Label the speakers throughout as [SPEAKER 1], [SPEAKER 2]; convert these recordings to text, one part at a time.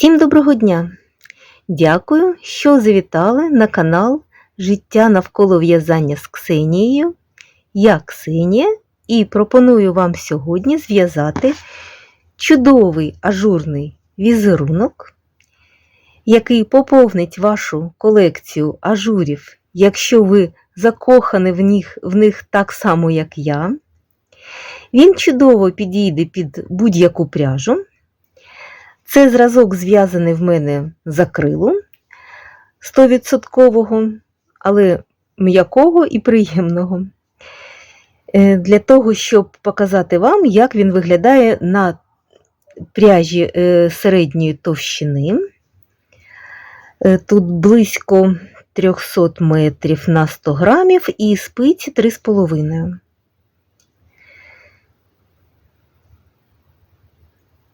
[SPEAKER 1] Всім доброго дня! Дякую, що завітали на канал Життя навколо в'язання з Ксенією. Я Ксенія і пропоную вам сьогодні зв'язати чудовий ажурний візерунок, який поповнить вашу колекцію ажурів, якщо ви закохані в них, в них так само, як я. Він чудово підійде під будь-яку пряжу. Це зразок зв'язаний в мене з акрилу 100%, але м'якого і приємного. Е, Для того, щоб показати вам, як він виглядає на пряжі е, середньої товщини. Е, Тут близько 300 метрів на 100 грамів і спиці 3,5.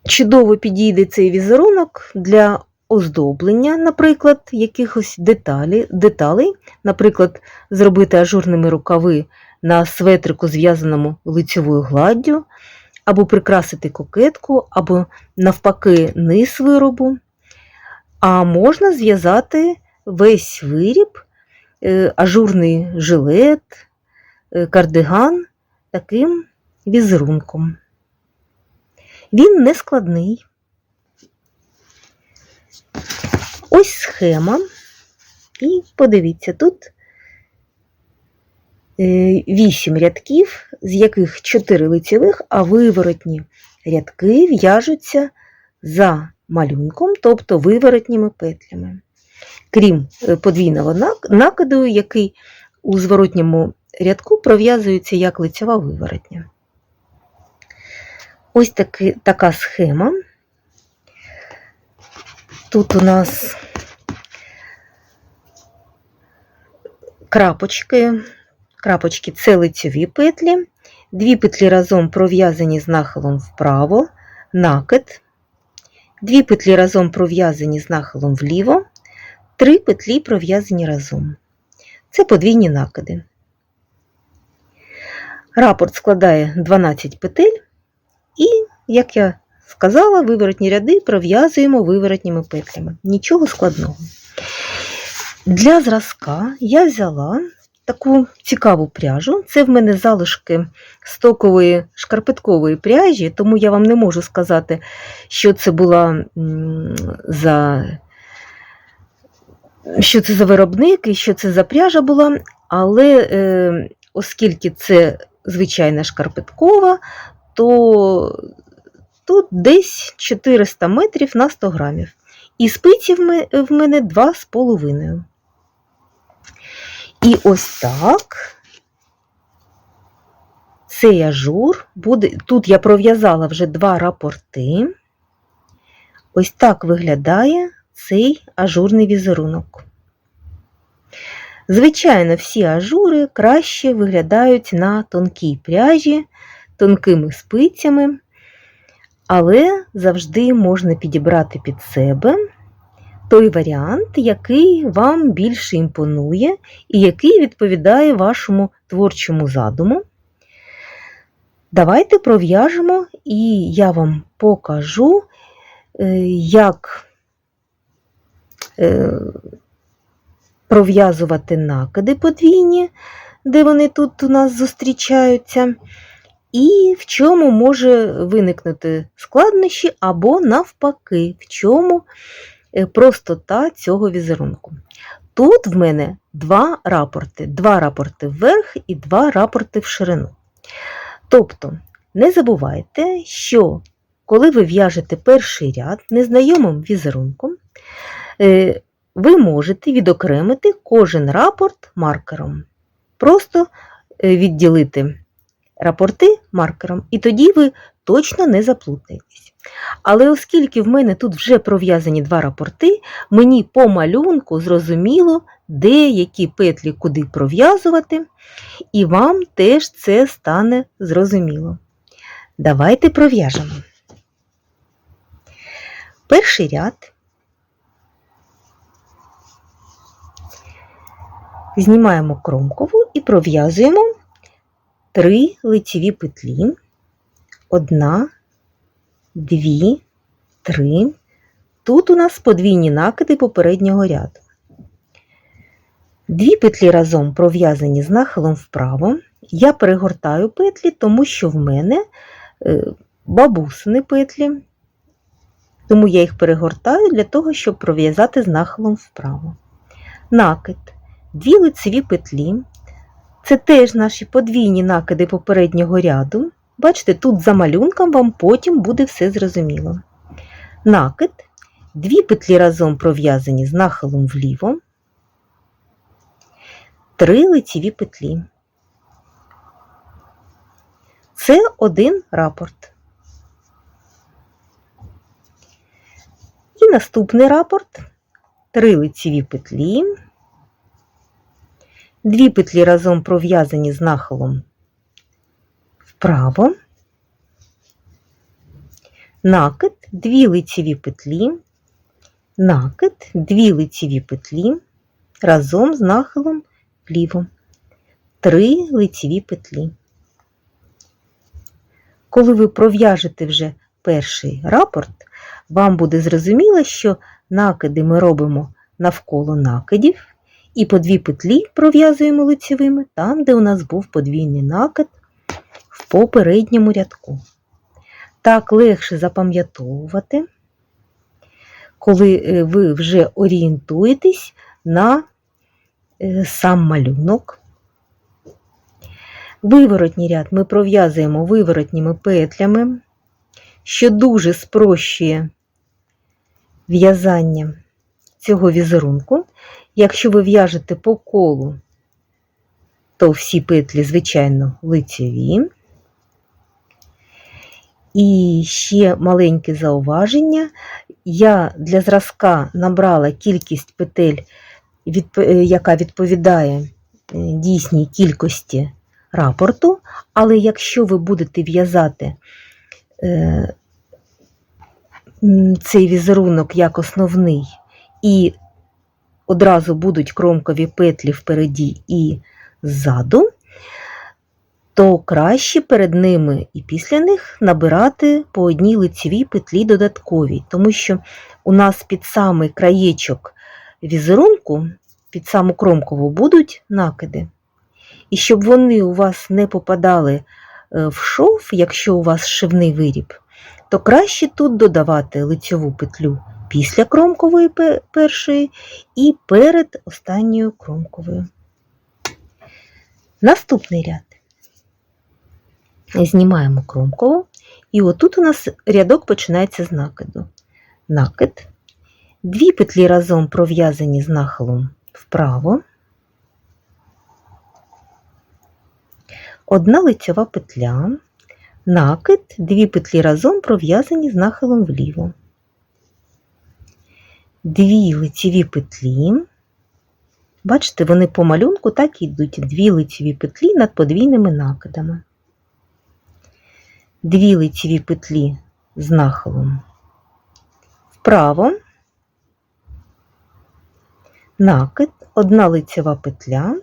[SPEAKER 1] Чудово підійде цей візерунок для оздоблення, наприклад, якихось деталі, деталей, наприклад, зробити ажурними рукави на светрику, зв'язаному лицьовою гладдю, або прикрасити кокетку, або, навпаки, низ виробу. А можна зв'язати весь виріб, е, ажурний жилет, е, кардиган таким візерунком. Він не складний. Ось схема. І подивіться, тут 8 рядків, з яких 4 лицевих, а виворотні рядки в'яжуться за малюнком, тобто виворотніми петлями. Крім е, подвійного накиду, який у зворотньому рядку пров'язується як лицева виворотня. Ось таки, така схема. Тут у нас крапочки. Крапочки це лицеві петлі, дві петлі разом пров'язані з нахилом вправо, накид, дві петлі разом пров'язані з нахилом вліво, три петлі пров'язані разом. Це подвійні накиди. Рапорт складає 12 петель. І, як я сказала, виворотні ряди пров'язуємо виворотніми петлями. Нічого складного. Для зразка я взяла таку цікаву пряжу. Це в мене залишки стокової шкарпеткової пряжі, тому я вам не можу сказати, що це була за що це за виробник і що це за пряжа була, але е, оскільки це звичайна шкарпеткова, то тут десь 400 метрів на 100 грамів. І спиці в мене 2,5. І ось так цей ажур буде. Тут я пров'язала вже два рапорти. Ось так виглядає цей ажурний візерунок. Звичайно, всі ажури краще виглядають на тонкій пряжі, тонкими спицями, але завжди можна підібрати під себе той варіант, який вам більше імпонує і який відповідає вашому творчому задуму. Давайте пров'яжемо, і я вам покажу, е, як е, пров'язувати накиди подвійні, де вони тут у нас зустрічаються і в чому може виникнути складнощі, або, навпаки, в чому е, простота цього візерунку. Тут в мене два рапорти, два рапорти вверх і два рапорти в ширину. Тобто, не забувайте, що коли ви в'яжете перший ряд незнайомим візерунком, е, ви можете відокремити кожен рапорт маркером. Просто е, відділити рапорти маркером, і тоді ви точно не заплутаєтесь. Але оскільки в мене тут вже пров'язані два рапорти, мені по малюнку зрозуміло, де які петлі куди пров'язувати, і вам теж це стане зрозуміло. Давайте пров'яжемо. Перший ряд знімаємо кромкову і пров'язуємо три лицеві петлі, одна, дві, три, тут у нас подвійні накиди попереднього ряду. Дві петлі разом пров'язані з нахилом вправо. Я перегортаю петлі, тому що в мене е, бабусини петлі, тому я їх перегортаю для того, щоб пров'язати з нахилом вправо. Накид, дві лицеві петлі. Це теж наші подвійні накиди попереднього ряду. Бачите, тут за малюнком вам потім буде все зрозуміло. Накид, дві петлі разом пров'язані з нахилом вліво, три лицеві петлі. Це один рапорт. І наступний рапорт. Три лицеві петлі, дві петлі разом пров'язані з нахилом вправо, накид, дві лицеві петлі, накид, дві лицеві петлі. Разом з нахилом вліво, три лицеві петлі. Коли ви пров'яжете вже перший рапорт, вам буде зрозуміло, що накиди ми робимо навколо накидів, і по дві петлі пров'язуємо лицевими там, де у нас був подвійний накид в попередньому рядку. Так легше запам'ятовувати, коли е, ви вже орієнтуєтесь на е, сам малюнок. Виворотній ряд ми пров'язуємо виворотніми петлями, що дуже спрощує в'язання цього візерунку. Якщо ви в'яжете по колу, то всі петлі, звичайно, лицеві. І ще маленьке зауваження. Я для зразка набрала кількість петель, яка відповідає е, дійсній кількості рапорту, але якщо ви будете в'язати е, цей візерунок як основний, і одразу будуть кромкові петлі впереді і ззаду, то краще перед ними і після них набирати по одній лицевій петлі додатковій, тому що у нас під самий краєчок візерунку, під саму кромкову будуть накиди. І щоб вони у вас не попадали е, в шов, якщо у вас шивний виріб, то краще тут додавати лицьову петлю після кромкової першої і перед останньою кромковою. Наступний ряд. Знімаємо кромкову, і отут у нас рядок починається з накиду. Накид, дві петлі разом пров'язані з нахилом вправо, одна лицьова петля, накид, дві петлі разом пров'язані з нахилом вліво, дві лицеві петлі. Бачите, вони по малюнку так і йдуть дві лицеві петлі над подвійними накидами. Дві лицеві петлі з нахилом вправо, накид, одна лицева петля,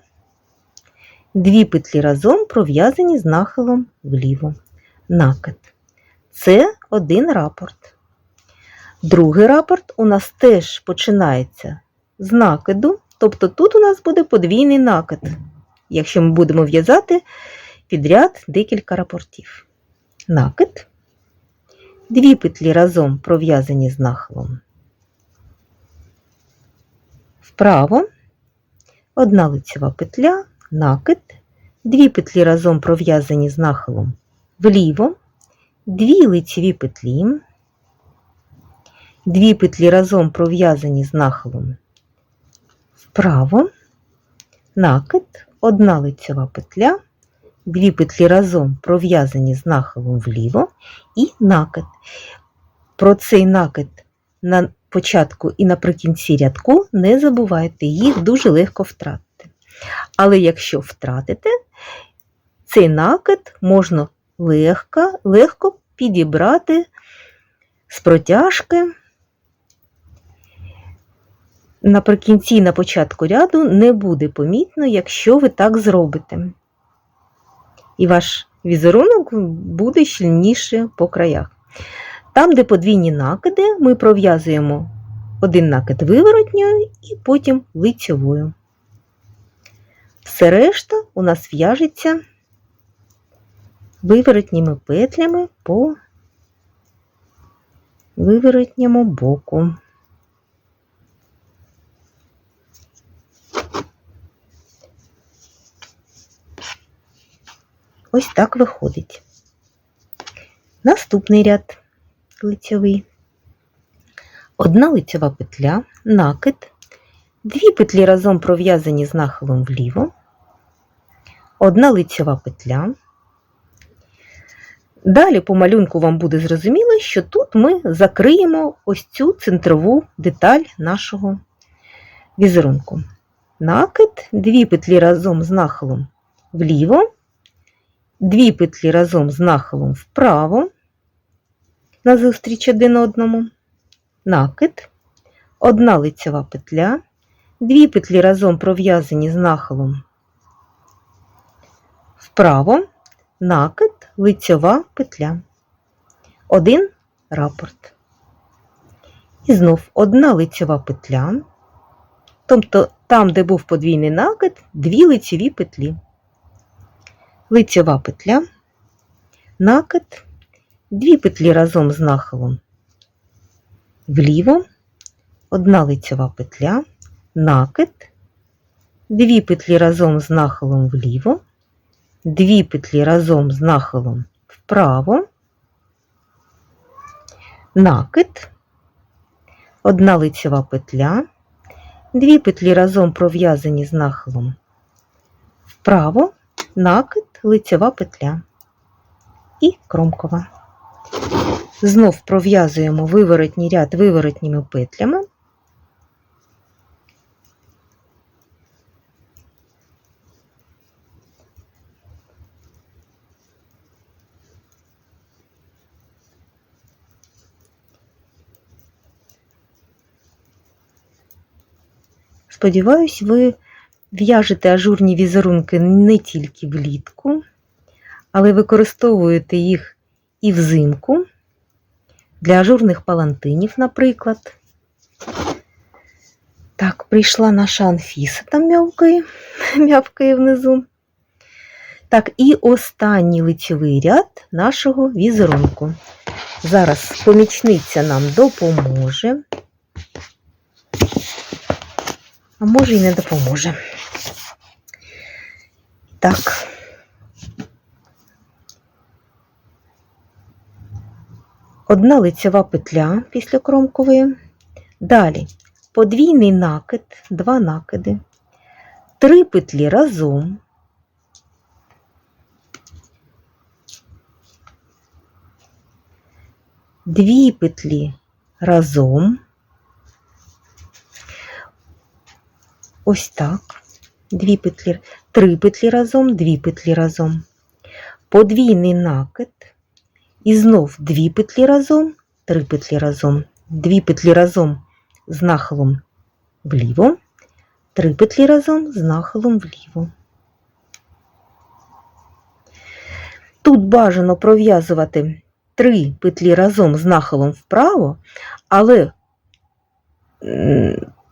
[SPEAKER 1] дві петлі разом пров'язані з нахилом вліво. Накид. Це один рапорт. Другий рапорт у нас теж починається з накиду, тобто тут у нас буде подвійний накид, якщо ми будемо в'язати підряд декілька рапортів. Накид, дві петлі разом пров'язані з нахилом. Вправо, одна лицева петля, накид, дві петлі разом пров'язані з нахилом вліво, дві лицеві петлі, дві петлі разом пров'язані з нахилом вправо, накид, одна лицева петля, дві петлі разом пров'язані з нахилом вліво і накид. Про цей накид на початку і наприкінці рядку не забувайте, їх дуже легко втратити. Але якщо втратите, цей накид можна легко, легко підібрати з протяжки. Наприкінці на початку ряду не буде помітно, якщо ви так зробите. І ваш візерунок буде щільніше по краях. Там, де подвійні накиди, ми пров'язуємо один накид виворотньою і потім лицьовою. Все решта у нас в'яжеться виворотніми петлями по виворотньому боку. Ось так виходить. Наступний ряд лицьовий. Одна лицьова петля, накид, дві петлі разом пров'язані з нахилом вліво, одна лицьова петля. Далі по малюнку вам буде зрозуміло, що тут ми закриємо ось цю центрову деталь нашого візерунку. Накид, дві петлі разом з нахилом вліво, дві петлі разом з нахилом вправо, назустріч один одному, накид, одна лицьова петля, дві петлі разом пров'язані з нахилом вправо, накид, лицьова петля, один рапорт. І знов одна лицьова петля, тобто там, де був подвійний накид, дві лицьові петлі лицьова петля, накид, дві петлі разом з нахилом вліво, одна лицьова петля, накид, дві петлі разом з нахилом вліво, дві петлі разом з нахилом вправо, накид, одна лицьова петля, дві петлі разом пров'язані з нахилом вправо, накид, лицьова петля і кромкова. Знов пров'язуємо виворотній ряд виворотніми петлями. Сподіваюсь, ви в'яжете ажурні візерунки не тільки влітку, але використовуєте їх і взимку для ажурних палантинів, наприклад. Так, прийшла наша Анфіса там м'явкає, м'явкає внизу. Так, і останній лицьовий ряд нашого візерунку. Зараз помічниця нам допоможе, а може і не допоможе. Так. Одна лицьова петля після кромкової. Далі подвійний накид, два накиди, три петлі разом. Дві петлі разом. Ось так. Дві петлі, три петлі разом, дві петлі разом. Подвійний накид. І знов дві петлі разом, три петлі разом, дві петлі разом з нахилом вліво, три петлі разом з нахилом вліво. Тут бажано пров'язувати три петлі разом з нахилом вправо, але,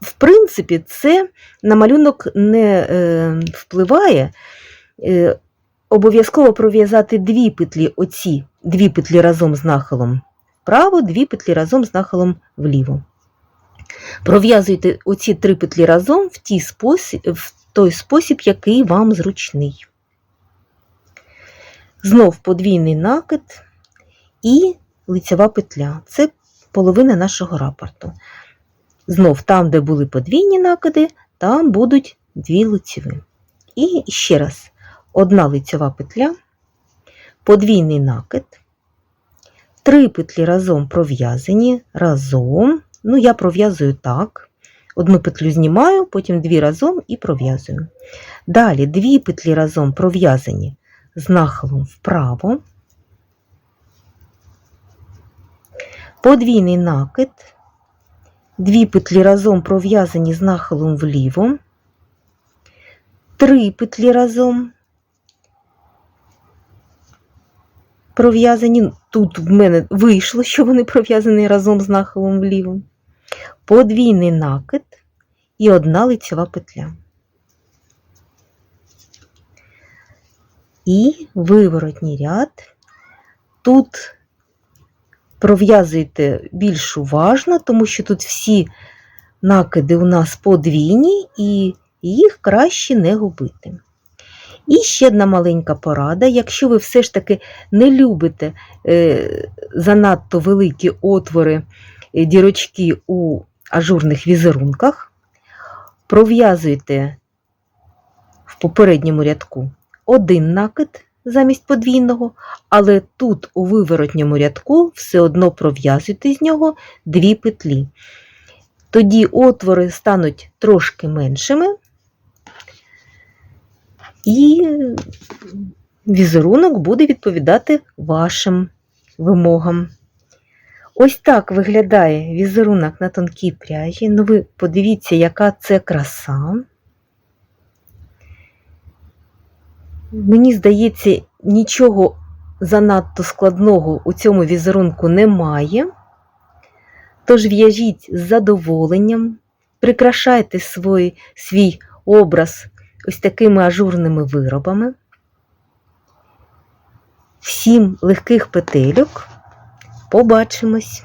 [SPEAKER 1] в принципі, це на малюнок не е, впливає. Е, обов'язково пров'язати дві петлі, оці дві петлі разом з нахилом вправо, дві петлі разом з нахилом вліво. Пров'язуйте оці три петлі разом в, ті спосіб, в той спосіб, який вам зручний. Знов подвійний накид і лицева петля. Це половина нашого рапорту. Знов там, де були подвійні накиди, там будуть дві лицеві. І ще раз, одна лицьова петля, подвійний накид, три петлі разом пров'язані, разом. Ну, я пров'язую так. Одну петлю знімаю, потім дві разом і пров'язую. Далі дві петлі разом пров'язані з нахилом вправо, подвійний накид, дві петлі разом пров'язані з нахилом вліво, три петлі разом пров'язані. Тут в мене вийшло, що вони пров'язані разом з нахилом вліво. подвійний накид і одна лицьова петля. І виворотній ряд. Тут пров'язуйте більш уважно, тому що тут всі накиди у нас подвійні і їх краще не губити. І ще одна маленька порада. Якщо ви все ж таки не любите е, занадто великі отвори, е, дірочки у ажурних візерунках, пров'язуйте в попередньому рядку один накид замість подвійного, але тут у виворотньому рядку все одно пров'язуйте з нього дві петлі. Тоді отвори стануть трошки меншими, і візерунок буде відповідати вашим вимогам. Ось так виглядає візерунок на тонкій пряжі. Ну ви подивіться, яка це краса. Мені здається, нічого занадто складного у цьому візерунку немає. Тож в'яжіть з задоволенням, прикрашайте свій, свій образ ось такими ажурними виробами. Всім легких петельок. Побачимось!